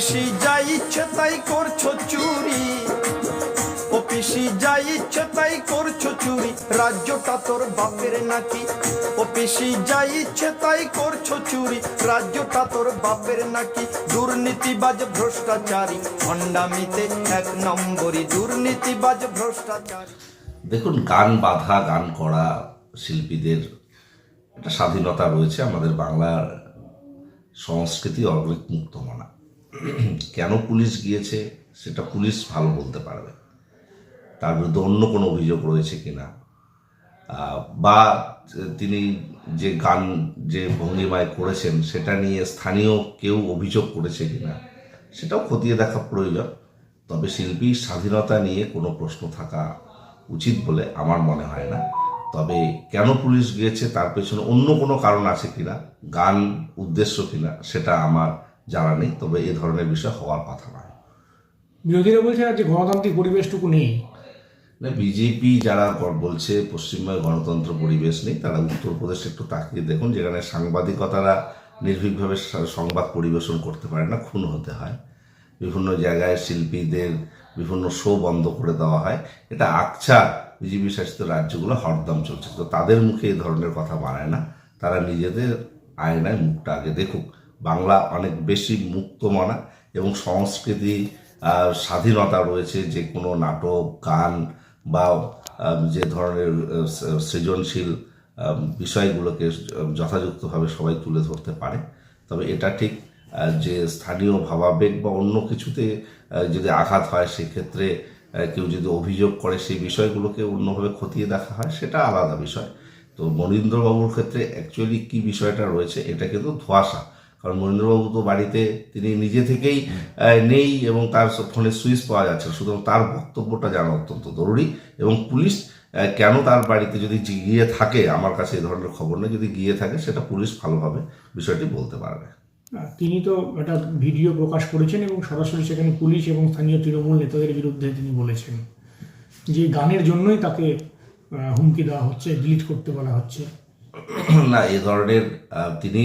পিসি যা ইচ্ছে, তাই করছ চুরি। ও পিসি যাই ইচ্ছে, তাই করছ চুরি। রাজ্যটা তোর বাপের নাকি? ও পিসি যা ইচ্ছে, তাই করছ চুরি। রাজ্যটা তোর বাপের নাকি? দুর্নীতিবাজ, ভ্রষ্টাচারী। হন্ডামিতে এক নম্বরই দুর্নীতিবাজ, ভ্রষ্টাচারী। দেখুন, গান বাধা, গান করা শিল্পীদের একটা স্বাধীনতা রয়েছে আমাদের বাংলার সংস্কৃতি অনেক মুক্ত মানা কেন পুলিশ গিয়েছে সেটা পুলিশ ভালো বলতে পারবে। তার বিরুদ্ধে অন্য কোনো অভিযোগ রয়েছে কিনা? বা তিনি যে গান যে ভঙ্গিমায় করেছেন সেটা নিয়ে স্থানীয় কেউ অভিযোগ করেছে কিনা, সেটাও খতিয়ে দেখা প্রয়োজন। তবে শিল্পীর স্বাধীনতা নিয়ে কোনো প্রশ্ন থাকা উচিত বলে আমার মনে হয় না। তবে কেন পুলিশ গিয়েছে তার পেছনে অন্য কোনো কারণ আছে কিনা, গান উদ্দেশ্য কিনা, সেটা আমার জানা নেই তবে এ ধরনের বিষয় হওয়ার কথা নয়। বিরোধীরা বলছে যে গণতান্ত্রিক পরিবেশটুকু নেই। না বিজেপি যারা বলছে পশ্চিমবঙ্গে গণতন্ত্র পরিবেশ নেই তারা উত্তরপ্রদেশে একটু তাকিয়ে দেখুন যেখানে সাংবাদিকতারা নির্ভীকভাবে সংবাদ পরিবেশন করতে পারে না খুন হতে হয়। বিভিন্ন জায়গায় শিল্পীদের বিভিন্ন শো বন্ধ করে দেওয়া হয়। এটা আকছা বিজেপি শাসিত রাজ্যগুলো হরদম চলছে। তো তাদের মুখে এই ধরনের কথা বানায় না। তারা নিজেদের আয়নায় মুখটা আগে দেখুক। বাংলা অনেক বেশি মুক্ত মনা এবং সংস্কৃতি স্বাধীনতা রয়েছে, যে কোনো নাটক, গান বা যে ধরনের সৃজনশীল বিষয়গুলোকে যথাযথভাবে সবাই তুলে ধরতে পারে। তবে এটা ঠিক যে স্থানীয় ভাবাবেগ বা অন্য কিছুতে যদি আঘাত হয়, সেক্ষেত্রে কেউ যদি অভিযোগ করে, সেই বিষয়গুলোকে অন্যভাবে খতিয়ে দেখা হয়, সেটা আলাদা বিষয়। তো মনীন্দ্রবাবুর ক্ষেত্রে অ্যাকচুয়ালি কি বিষয়টা রয়েছে, এটা কিন্তু ধোয়াশা। কারণ মহেন্দ্রবাবু তো বাড়িতে, তিনি নিজে থেকেই নেই এবং তার ফোনে সুইচ পাওয়া যাচ্ছে। সুতরাং তার বক্তব্যটা জানা অত্যন্ত জরুরি এবং পুলিশ কেন তার বাড়িতে যদি গিয়ে থাকে, আমার কাছে এই ধরনের খবর নেই, যদি গিয়ে থাকে, সেটা পুলিশ ভালোভাবে বিষয়টি বলতে পারবে তিনি তো একটা ভিডিও প্রকাশ করেছেন এবং সরাসরি সেখানে পুলিশ এবং স্থানীয় তৃণমূল নেতাদের বিরুদ্ধে তিনি বলেছেন যে গানের জন্যই তাকে হুমকি দেওয়া হচ্ছে, ডিলিট করতে বলা হচ্ছে না, এ ধরনের তিনি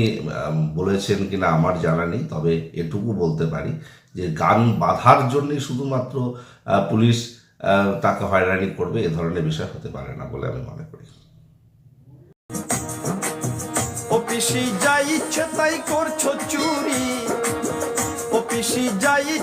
বলেছেন কিনা আমার জানা নেই, তবে এটুকু বলতে পারি যে গান বাধার জন্যই শুধুমাত্র পুলিশ তাকে হয়রানি করবে, এ ধরনের বিষয় হতে পারে না বলে আমি মনে করি। অফিসে যা ইচ্ছে তাই করছ চুরি।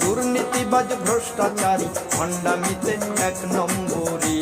দুর্নীতিবাজ ভ্রষ্টাচারী ভণ্ডামিতে এক নম্বরই